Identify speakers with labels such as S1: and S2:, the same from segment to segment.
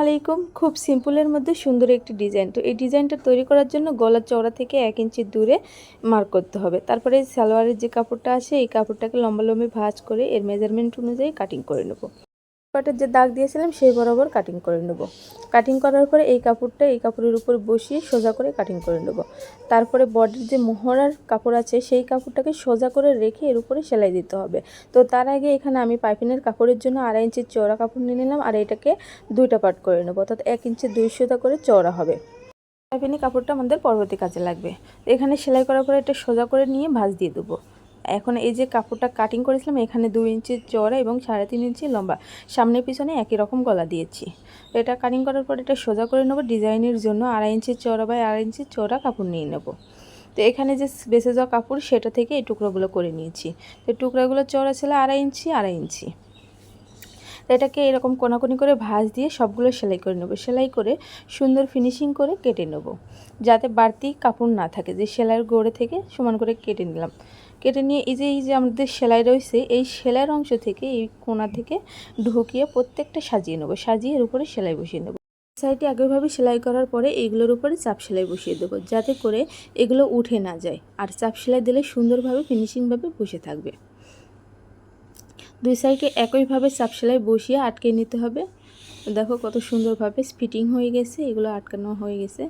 S1: আলাইকুম। খুব সিম্পলের মধ্যে সুন্দর একটি ডিজাইন। তো এই ডিজাইনটা তৈরি করার জন্য গলার চওড়া থেকে এক ইঞ্চি দূরে মার্ক করতে হবে। তারপরে সালোয়ারের যে কাপড়টা আছে এই কাপড়টাকে লম্বা লম্বি ভাঁজ করে এর মেজারমেন্ট অনুযায়ী কাটিং করে নেব। কাপড়ের যে দাগ দিয়েছিলাম, সেই বরাবর কাটিং করে নেব। কাটিং করার পরে এই কাপড়টা এই কাপড়ের উপর বসিয়ে সোজা করে কাটিং করে নেব। তারপরে বডির যে মোহরার কাপড় আছে, সেই কাপড়টাকে সোজা করে রেখে এর উপরে সেলাই দিতে হবে। তো তার আগে এখানে আমি পাইপিনের কাপড়ের জন্য আড়াই ইঞ্চি চওড়া কাপড় নিয়ে নিলাম আর এটাকে দুইটা পার্ট করে নেব অর্থাৎ এক ইঞ্চি দুইশোটা করে চওড়া হবে। পাইপিনের কাপড়টা আমাদের পরবর্তী কাজে লাগবে। এখানে সেলাই করার পরে এটা সোজা করে নিয়ে ভাঁজ দিয়ে দেবো। এখন এই যে কাপড়টা কাটিং করেছিলাম, এখানে দুই ইঞ্চি চওড়া এবং সাড়ে তিন ইঞ্চি লম্বা। সামনে পিছনে একই রকম গলা দিয়েছি। এটা কাটিং করার পর এটা সোজা করে নেব, ডিজাইনের জন্য আড়াই ইঞ্চি চওড়া বাই আড়াই ইঞ্চি চওড়া কাপড় নিয়ে নেব। তো এখানে যে বেঁচে যাওয়া কাপড়, সেটা থেকে এই টুকরোগুলো করে নিয়েছি। তো টুকরাগুলো চওড়া ছিল আড়াই ইঞ্চি আড়াই ইঞ্চি। এটাকে এরকম কোনাকুনি করে ভাঁজ দিয়ে সবগুলো সেলাই করে নেব। সেলাই করে সুন্দর ফিনিশিং করে কেটে নেব। যাতে বাড়তি কাপড় না থাকে, যে সেলাইয়ের গোড়ে থেকে সমান করে কেটে নিলাম। কেটে নিয়ে এই যে এই যে আমাদের সেলাই রয়েছে, এই সেলাইয়ের অংশ থেকে এই কোনা থেকে ঢুকিয়ে প্রত্যেকটা সাজিয়ে নেব। সাজিয়ে এর উপরে সেলাই বসিয়ে নেব। সাইডে আগেভাবে সেলাই করার পরে এগুলোর উপরে চাপ সেলাই বসিয়ে দেবো, যাতে করে এগুলো উঠে না যায়। আর চাপ সেলাই দিলে সুন্দরভাবে ফিনিশিংভাবে বসে থাকবে। দুই সাইডে একইভাবে চাপ সেলাই বসিয়ে আটকে নিতে হবে। দেখো কত সুন্দরভাবে ফিটিং হয়ে গেছে, এগুলো আটকানো হয়ে গেছে।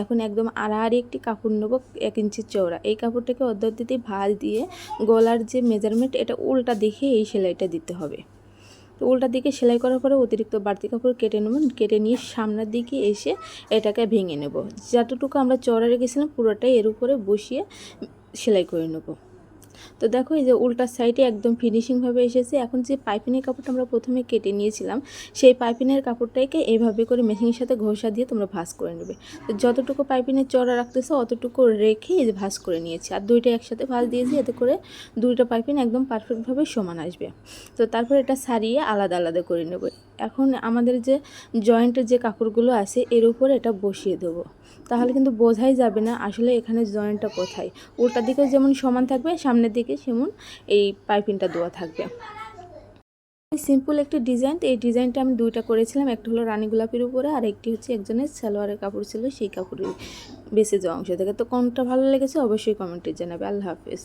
S1: এখন একদম আড়াআড়ি একটি কাপড় নেব এক ইঞ্চি চওড়া। এই কাপড়টাকে অর্ধতিতে ভাঁজ দিয়ে গলার যে মেজারমেন্ট এটা উল্টা দেখে এই সেলাইটা দিতে হবে। তো উল্টা দিকে সেলাই করার পরে অতিরিক্ত বাড়তি কাপড় কেটে নেব, কেটে নিয়ে সামনের দিকে এসে এটাকে ভেঙে নেব। যতটুকু আমরা চওড়া রেখেছিলাম, পুরোটাই এর উপরে বসিয়ে সেলাই করে নেব। তো দেখো এই যে উল্টা সাইডে একদম ফিনিশিংভাবে এসেছে। এখন যে পাইপিনের কাপড়টা আমরা প্রথমে কেটে নিয়েছিলাম, সেই পাইপিনের কাপড়টাকে এইভাবে করে মেশিনের সাথে ঘষা দিয়ে তোমরা ভাঁজ করে নেবে। তো যতটুকু পাইপিনের চড়া রাখতেছো, অতটুকু রেখে এই যে ভাঁজ করে নিয়েছি। আর দুইটা একসাথে ভাঁজ দিয়েছি, এতে করে দুইটা পাইপিন একদম পারফেক্টভাবে সমান আসবে। তো তারপর এটা সারিয়ে আলাদা আলাদা করে নেবে। এখন আমাদের যে জয়েন্টের যে কাপড়গুলো আছে, এর উপর এটা বসিয়ে দেবো। তাহলে কিন্তু বোঝাই যাবে না আসলে এখানে জয়েন্টটা কোথায়। উল্টার দিকেও যেমন সমান থাকবে, সামনের দিকে সেমন এই পাইপিংটা দেওয়া থাকবে। সিম্পল একটি ডিজাইন এই ডিজাইনটা আমি দুইটা করেছিলাম, একটা হলো রানী গোলাপির উপরে আর একটি হচ্ছে একজনের সালোয়ারের কাপড় ছিল সেই কাপড়ের বেঁচে যাওয়া অংশ থেকে। তো কোনটা ভালো লেগেছে অবশ্যই কমেন্টে জানাবে। আল্লাহ হাফেজ।